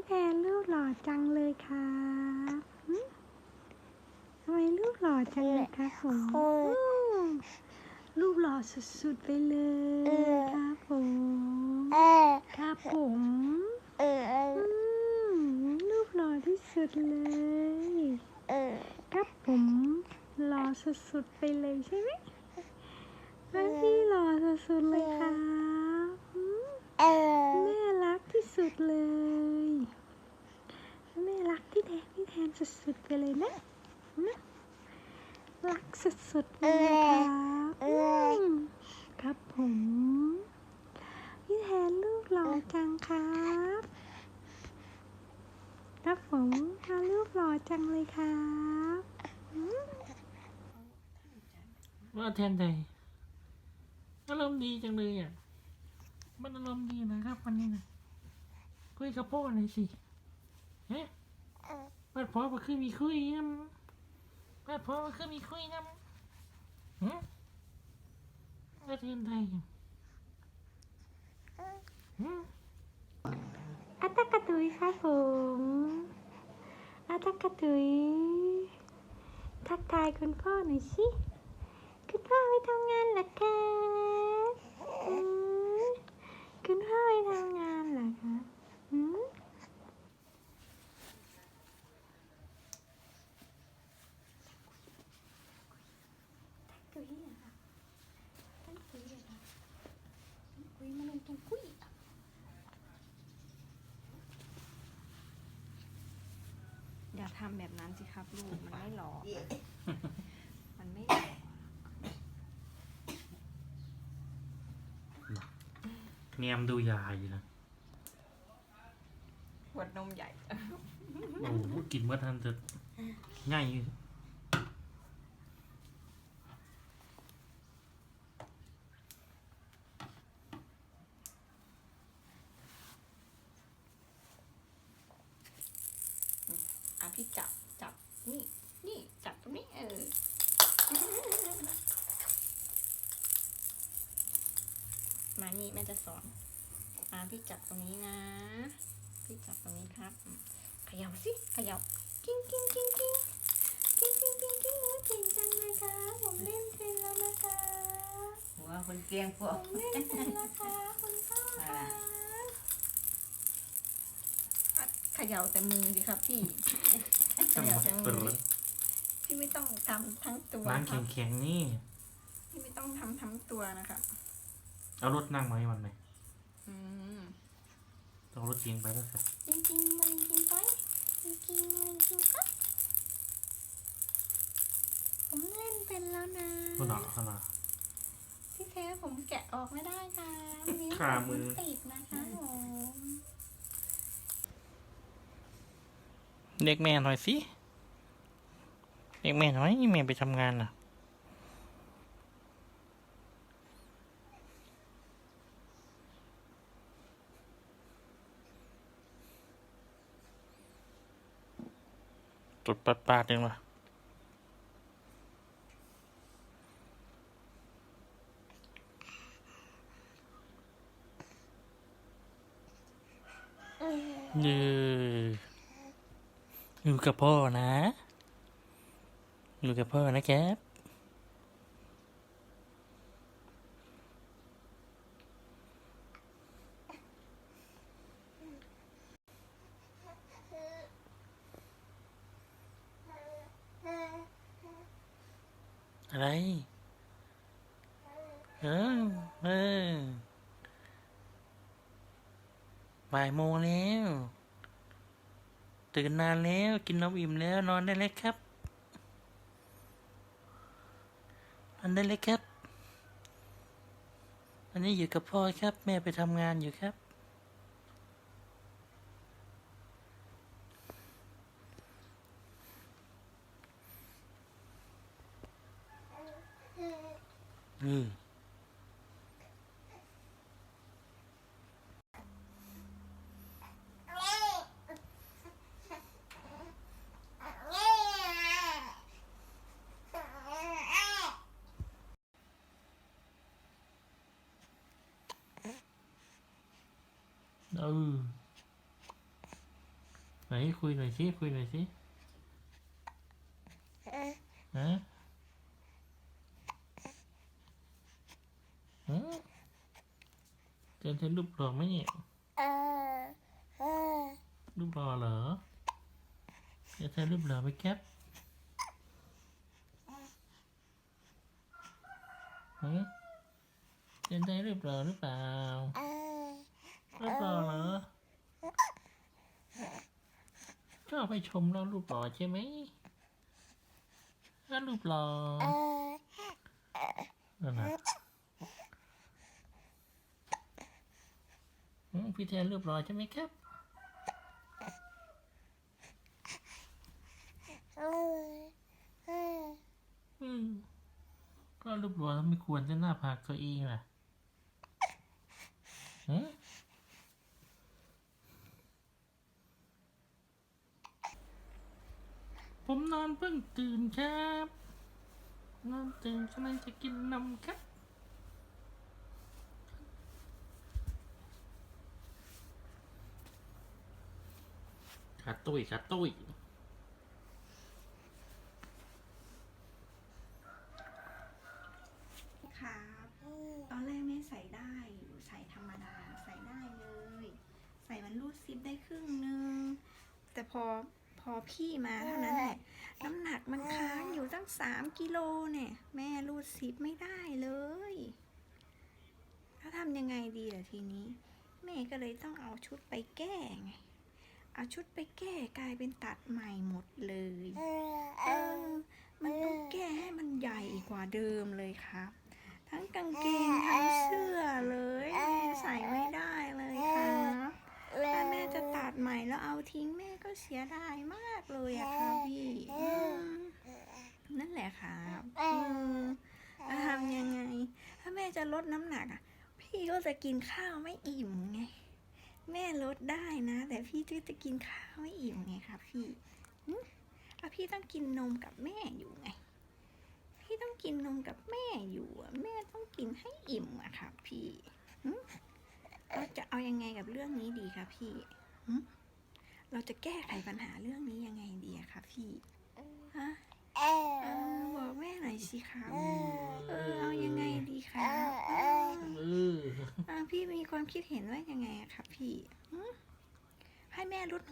พี่แทนรูปหล่อจังเลยครับหึทำไมรูปหล่อจังเลยครับผมโอ้ยอืมรูปหล่อสุดๆไปเลยเออครับผมเออครับผมเออเอออืมรูปหล่อที่สุดเลยเออครับผมหล่อสุดๆไปเลยใช่ไหมแล้วพี่หล่อสุดๆเลยครับอืม เออ แม่รักที่สุดเลย แม่รักพี่แทนพี่แทน สุดๆไปเลยนะนะรักสุดๆเลยครับอืมครับผมพี่แทนลูกหล่อจังครับครับผมมาลูกหล่อจังเลยครับอืมว่าแทนใจอารมณ์ดีจังเลยอะ มันอารมณ์ดีนะครับวันนี้นะคุยกับพ่อหน่อยสิเฮ้ ปัดพ่อมาคือมีคุยน้ำปัดพ่อมาคือมีคุยน้ำฮะว่าแทนใจฮะอาตากะตุยครับผมอาตากะตุย ทักทายคุณพ่อหน่อยสิ คุณพ่อไปทำงานหรอครับอืมคุณพ่อไปทำงานเหรอคะอืมตุยเหรอคะตั้งตุยเหรอคะตั้งตุย มันลงตรงกุ้ยอย่าทำแบบนั้นสิครับลูก มันไม่หล่อมันไม่หล่อเนียมดูยาอยู่นะขวดนมใหญ่ โอ้โหกินเมื่อทันจะง่ายอยู่ อะพี่จับจับนี่นี่จับตรงนี้เออมานี่แม่จะสอนอะพี่จับตรงนี้นะพี่จับตรงนี้ครับอืมเขย่าสิเขย่ากิ้งกิ้งกิ้งกิ้งกิ้งกิ้งกิ้งกิ้งโอ้ยเก่งจังเลยครับผมเล่นเป็นแล้วนะคะหัวคนเกลียงพผวกมเล่นเป็นแล้วค่ะคุณพ่อค่ะอะ เขย่าแต่มือสิครับพี่เขย่าแต่เปิมือดพี่ไม่ต้องทำทั้งตัวร้านครับแข็งๆนี่พี่ไม่ต้องทำทั้งตัวนะครับ เอารถนั่งมาให้มันไหมอืมเอารถเกียงไปแล้วสิจริงๆมันจริงไปจริงๆมันจริงครับผมเล่นเป็นแล้วนะคุณหนอขนาดพี่แท้ผมแกะออกไม่ได้ค่ะนิ้วขามือผติดนะคะผม เรียกแม่หน่อยสิเรียกแม่หน่อยแม่ไปทำงานน่ะ จุดปัดปาดเองวะเย้ อยู่กับพ่อนะ อยู่กับพ่อนะแก๊บอะไรเออเออบ่ายโมงแล้ว ตื่นนานแล้วกินนมอิ่มแล้วนอนได้เลยครับนอนได้เลยครับอันนี้อยู่กับพ่อครับ แม่ไปทำงานอยู่ครับ อืม เออ ไหนคุยหน่อยสิคุยหน่อยสิฮะฮะเจนเธอรูปหล่อไหมเนี่ยเออเออรูปหล่อเหรอเจนเธอรูปหล่อไหมแก๊ปฮะเจนเธอรูปหล่อหรือเปล่าเออรูปหล่อเหรอช อบไปชมเรารูปหล่อใช่ไหมถ้ารูปหล่อนั่นนะอืมพี่แทนรูปหล่อใช่ไหมครับออเอก็รูปหล่อไม่ควรจะหน้าผากตัวเองล่ะฮะ ผมนอนเพิ่งตื่นครับ นอนตื่นกำลังจะกินนมครับ ขาตุ้ยขาตุ้ยครับตอนแรกแม่ใส่ได้อยู่ใส่ธรรมดา ใส่ได้เลย ใส่มันรูดซิปได้ครึ่งนึง แต่พอ พอพี่มาเท่านั้นแหละ น้ำหนักมันค้างอยู่ตั้งสามกิโลเนี่ย แม่รูดซิปไม่ได้เลยถ้าทำยังไงดีล่ะทีนี้ แม่ก็เลยต้องเอาชุดไปแก้ไง เอาชุดไปแก้กลายเป็นตัดใหม่หมดเลยเออเออมันต้องแก้ให้มันใหญ่กว่าเดิมเลยครับ ทั้งกางเกงทั้งเสื้อเลยแม่ใส่ไม่ได้เลยครับถ้าแม่จะตัดใหม่แล้วเอาทิ้งแม่ ก็เสียดายมากเลยอะครับพี่อืมนั่นแหละครับอืมจะทำยังไง ถ้าแม่จะลดน้ำหนักอะพี่ก็จะกินข้าวไม่อิ่มไง แม่ลดได้นะ แต่พี่ก็จะกินข้าวไม่อิ่มไงครับพี่แล้วพี่ต้องกินนมกับแม่อยู่ไง พี่ต้องกินนมกับแม่อยู่อะแม่ต้องกินให้อิ่มอะครับพี่หึเราจะเอายังไงกับเรื่องนี้ดีครับพี่หึ เราจะแก้ไขปัญหาเรื่องนี้ยังไงดีอะครับพี่ฮะเอเอออบอกแม่หน่อยสิครับเออเอายังไงดีครับเออเอออ่าพี่มีความคิดเห็นว่ายังไงอะครับพี่หึให้แม่ลด